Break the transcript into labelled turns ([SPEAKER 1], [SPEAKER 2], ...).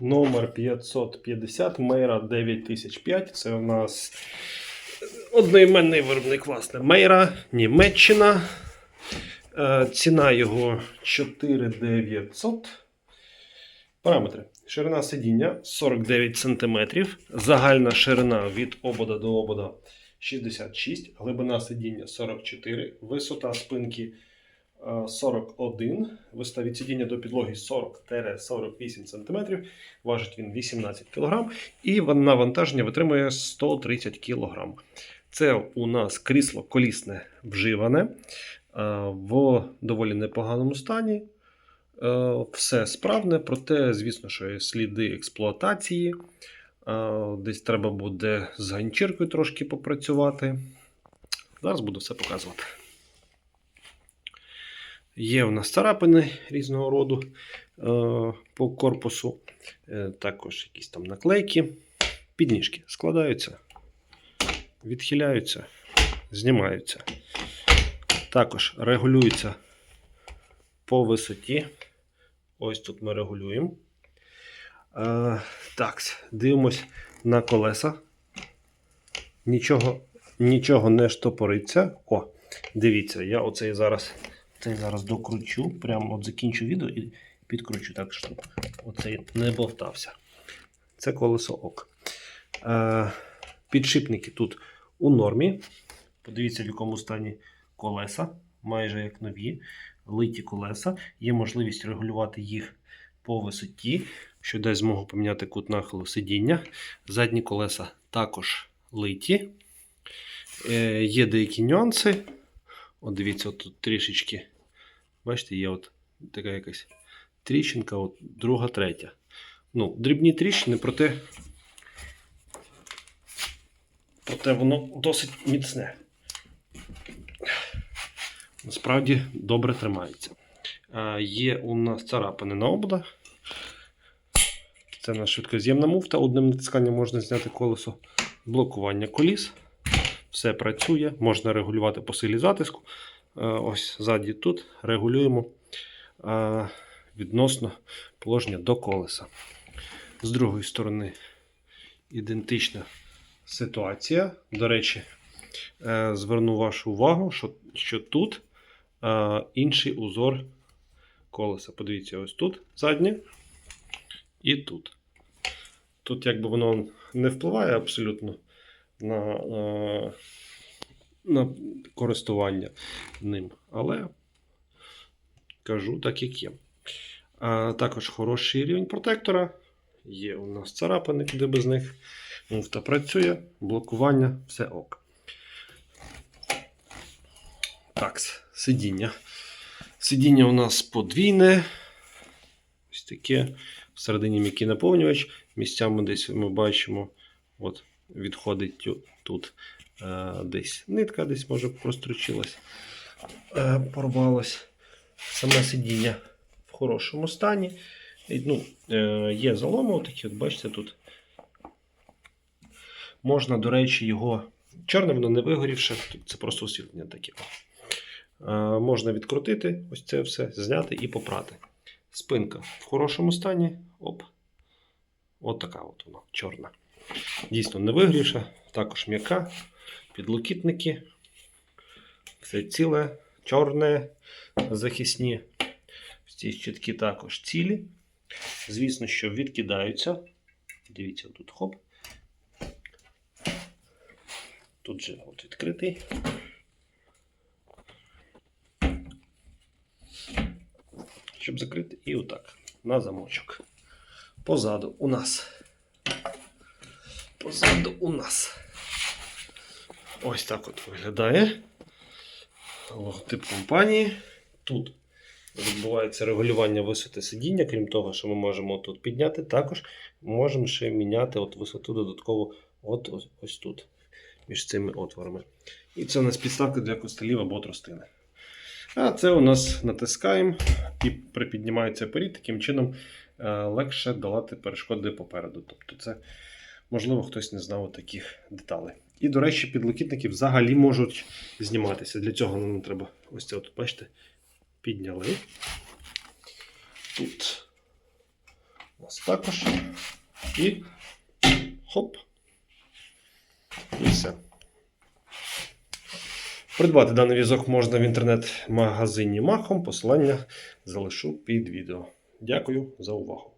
[SPEAKER 1] Номер 550 Мейра 9005. Це у нас одноіменний виробник, власне, Мейра, Німеччина. Е, Ціна його 4900. Параметри. Ширина сидіння 49 см. Загальна ширина від обода до обода 66, глибина сидіння 44, висота спинки 41, висота сидіння до підлоги 40-48 см, важить він 18 кг і навантаження витримує 130 кг. Це у нас крісло колісне вживане е, в доволі непоганому стані. Е, Все справне, проте, звісно, що є сліди експлуатації. Е, Десь треба буде з ганчіркою трошки попрацювати. Зараз буду все показувати. Є в нас царапини різного роду е, по корпусу, е, також якісь там наклейки. Підніжки складаються, відхиляються, знімаються. Також регулюються по висоті. Ось тут ми регулюємо. Е, так, дивимось на колеса. Нічого, нічого не штопориться. О, дивіться, я оцей зараз, цей зараз докручу. Прямо от закінчу відео і підкручу так, щоб оцей не бовтався. Це колесо ок. Е, підшипники тут у нормі. Подивіться, в якому стані колеса, майже як нові, литі колеса. Є можливість регулювати їх по висоті, що дасть змогу поміняти кут нахилу сидіння. Задні колеса також литі. Е, є деякі нюанси. От дивіться, от тут трішечки. Бачите, є от така якась тріщинка, от друга, третя. Ну, дрібні тріщини, проте, проте воно досить міцне. Насправді добре тримається. Е, Є у нас царапини на ободах. Це наша швидкоз'ємна муфта. Одним натисканням можна зняти колесо блокування коліс. Все працює, можна регулювати по силі затиску. Е, Ось ззаді тут регулюємо е, відносно положення до колеса. З другої сторони ідентична ситуація. До речі, е, зверну вашу увагу, що, що тут інший узор колеса. Подивіться, ось тут заднє і тут. Тут якби воно не впливає абсолютно на, на користування ним. Але кажу так, як є. А також хороший рівень протектора. Є у нас царапини, куди без них. Муфта працює, блокування, все ок. Так, сидіння. Сидіння у нас подвійне. Ось таке. Всередині м'який наповнювач. Місцями десь ми бачимо, от відходить тут десь нитка, десь може прострочилась, е, порвалась. Саме сидіння в хорошому стані. Ну, е, є заломи, такі, от бачите, тут. Можна, до речі, його. Чорне воно не вигорівше, це просто освітлення таке. Е, можна відкрутити ось це все, зняти і попрати. Спинка в хорошому стані. Оп. От така от вона, чорна. Дійсно не вигрівша, також м'яка, підлокітники. Все ціле, чорне, захисні. Ці щитки також цілі. Звісно, що відкидаються. Дивіться, тут хоп. Тут же от відкритий. Щоб закрити, і отак. На замочок. Позаду у нас. Позаду у нас. Ось так от виглядає. Логотип компанії. Тут відбувається регулювання висоти сидіння, крім того, що ми можемо тут підняти, також можемо ще міняти от висоту додатково от ось, ось тут, між цими отворами. І це у нас підставка для костелів або тростини. А це у нас натискаємо і припіднімається перід, таким чином е, легше долати перешкоди попереду. Тобто, це, можливо, хтось не знав таких деталей. І, до речі, підлокітники взагалі можуть зніматися. Для цього нам треба ось це, от, бачите, підняли. Тут нас також. І хоп. І все. Придбати даний візок можна в інтернет-магазині Махом. Посилання залишу під відео. Дякую за увагу.